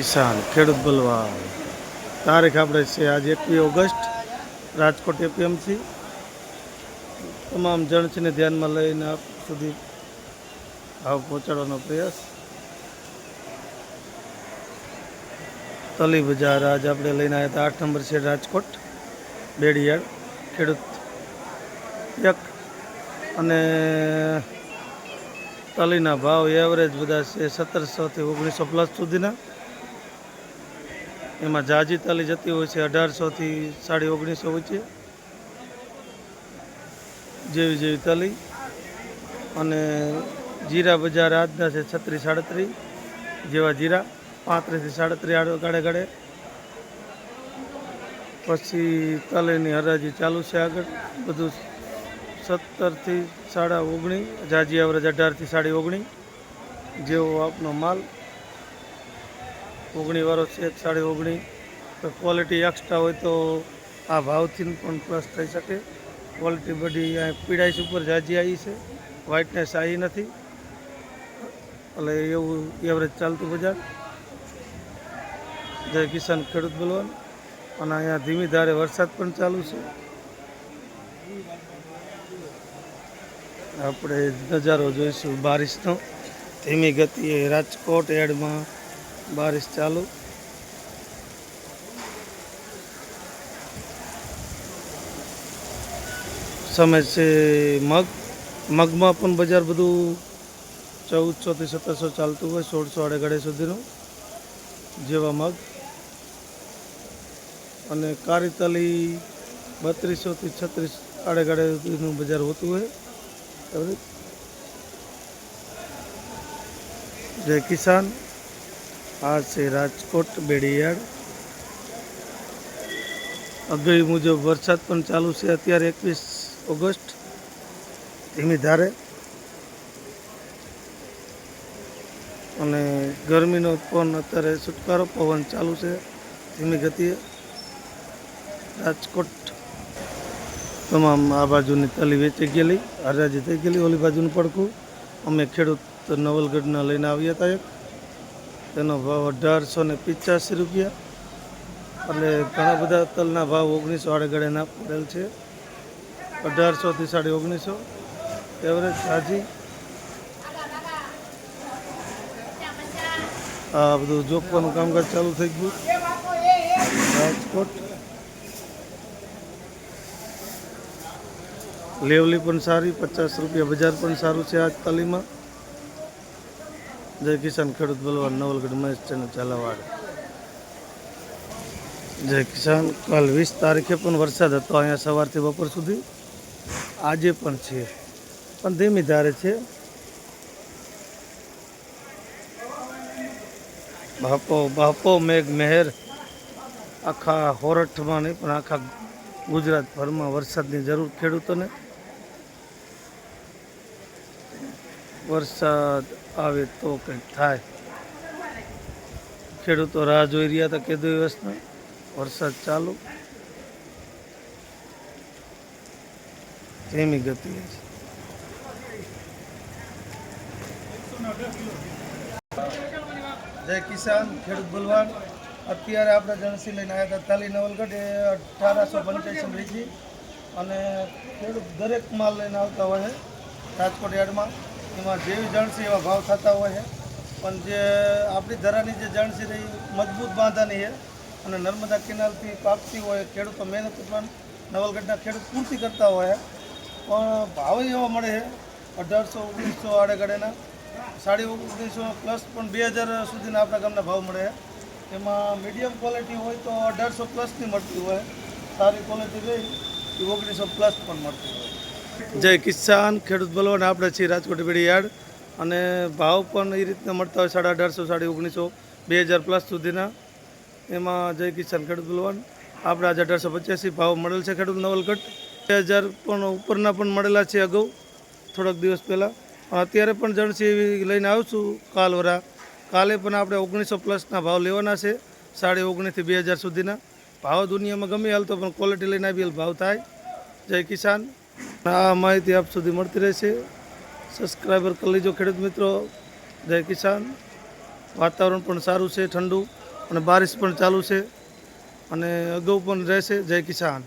કિસાન, ખેડૂત બલવાન. તારીખ આપણે છે આજે એકવીસ ઓગસ્ટ, રાજકોટ એપીએમસી તમામ જણસીને ધ્યાનમાં લઈને આપ સુધી ભાવ પહોંચાડવાનો પ્રયાસ. તલી બજાર આજ આપણે લઈને આવ્યા હતા. આઠ નંબર છે રાજકોટ, બેડિયાળ, ખેડૂત એક. અને તલીના ભાવ એવરેજ બધા છે સત્તરસોથી ઓગણીસો પ્લસ સુધીના. એમાં જાજી તલી જતી હોય છે, અઢારસોથી સાડી ઓગણીસો વચ્ચે. જેવી જેવી તલી. અને જીરા બજાર આજના છે છત્રીસ સાડત્રીસ, જેવા જીરા પાંત્રીસથી સાડત્રીસ આડો ગાડે ગાડે પછી તલીની હરાજી ચાલુ છે આગળ. બધું સત્તરથી સાડા ઓગણીસ, જાજી અવરજ અઢારથી સાડી ઓગણીસ જેવો આપનો માલ ઓગણીવાળો છે, એક સાડી ઓગણીસ તો ક્વોલિટી એક્સ્ટ્રા હોય તો આ ભાવથી પણ પ્લસ થઈ શકે. ક્વોલિટી બધી અહીંયા પીડાઈસ ઉપર જાજી આવી છે. વ્હાઇટનેસ આવી નથી. એટલે એવું એવરેજ ચાલતું બજાર. જય કિસાન ખેડૂત બોલવાનું. અને અહીંયા ધીમી ધારે વરસાદ પણ ચાલુ છે. આપણે નજારો જોઈશું બારિશનો. ધીમી ગતિએ રાજકોટ એડમાં બારિશ ચાલુ. સમય છે મગ. મગમાં પણ બજાર બધું ચૌદસોથી સત્તરસો ચાલતું હોય, સોળસો આડેગાડે સુધીનું જેવા મગ. અને કારીતલી બત્રીસોથી છત્રીસ આડેગાડે સુધીનું બજાર હોતું હોય. જય કિસાન. આ છે રાજકોટ બેડીયાડ અગાઉ મુજબ વરસાદ પણ ચાલુ છે. અત્યારે એકવીસ ઓગસ્ટ. ધીમી ધારે. અને ગરમીનો પણ અત્યારે છુટકારો પવન ચાલુ છે ધીમી ગતિએ. રાજકોટ તમામ આ બાજુની તલી વેચી ગયેલી, હરાજી થઈ ગયેલી, ઓલી બાજુનું પડખું. અમે ખેડૂત નવલગઢના લઈને આવ્યા હતા એક. તેનો ભાવ અઢારસો ને પિચાસી રૂપિયા. એટલે ઘણા બધા તલના ભાવ ઓગણીસો આડેગળેના પડેલ છે. અઢારસોથી સાડી ઓગણીસો. એવરેજ હાજી આ બધું જોખવાનું કામકાજ ચાલુ થઈ ગયું. રાજકોટ. લેવલી પણ સારી, પચાસ રૂપિયા બજાર પણ સારું છે આજ તાલીમાં. જય કિસાન ખેડૂત બલવાન નવલગઢ મહેશ ચાલાવાડ જય કિસાન, કાલ વીસ તારીખે પણ વરસાદ હતો, અહીંયા સવારથી બપોર સુધી. આજે પણ છે, પણ ધીમી ધારે છે. બાપો બાપો, મેઘ, મહેર, આખા હોરઠમાં નહીં, પણ આખા ગુજરાતભરમાં વરસાદની જરૂર ખેડૂતોને. વરસાદ આવે તો કંઈક થાય. ખેડૂતો રાહ જોઈ રહ્યા હતા કે દિવસના વરસાદ ચાલુ. ધીમી ગતિ જય કિસાન, ખેડૂત બલવાન. અત્યારે આપણે જણસી લઈને આવ્યા હતા તાલી નવલગઢ. એ અઢારસો પંચ્યાસી વેચી અને ખેડૂત દરેક માલ લઈને આવતા હોય રાજકોટ યાર્ડમાં. એમાં જેવી જણસી એવા ભાવ થતા હોય છે. પણ જે આપણી ધરાની જે જણસી રહી મજબૂત બાંધાની છે. અને નર્મદા કેનાલથી પાકતી હોય ખેડૂતો મહેનત પણ નવલગઢના ખેડૂત પૂર્તિ કરતા હોય પણ ભાવ એવા મળે છે. અઢારસો, ઓગણીસો આડેગાડેના સાડી ઓગણીસો પ્લસ પણ બે હજાર સુધીના આપણા ગામના ભાવ મળે એમાં મીડિયમ ક્વોલિટી હોય તો અઢારસો પ્લસની મળતી હોય સારી ક્વોલિટી રહી, એ ઓગણીસો પ્લસ પણ મળતી હોય જય કિસાન, ખેડૂત બલવાન આપણે છીએ રાજકોટ યાર્ડ અને ભાવ પણ એ રીતના મળતા હોય સાડા અઢારસો, સાડી ઓગણીસો, બે હજાર પ્લસ સુધીના. એમાં જય કિસાન, ખેડૂત બલવાન. આપણે આજે અઢારસો પચાસી ભાવ મળેલ છે ખેડૂત નવલકટ. બે હજાર પણ ઉપરના પણ મળેલા છે અગાઉ, થોડાક દિવસ પહેલાં. અત્યારે પણ જણસી એવી લઈને આવશું કાલવરા. કાલે પણ આપણે ઓગણીસો પ્લસના ભાવ લેવાના છે, સાડી ઓગણીસથી બે હજાર સુધીના. ભાવ દુનિયામાં ગમે હાલતો પણ ક્વોલિટી લઈને આવી ભાવ થાય. જય કિસાન. આ માહિતી આપ સુધી મળતી રહેશે. સબસ્ક્રાઈબર કરી લેજો ખેડૂત મિત્રો. જય કિસાન. વાતાવરણ પણ સારું છે, ઠંડુ અને બારિશ પણ ચાલુ છે અને અગાઉ પણ રહેશે. જય કિસાન.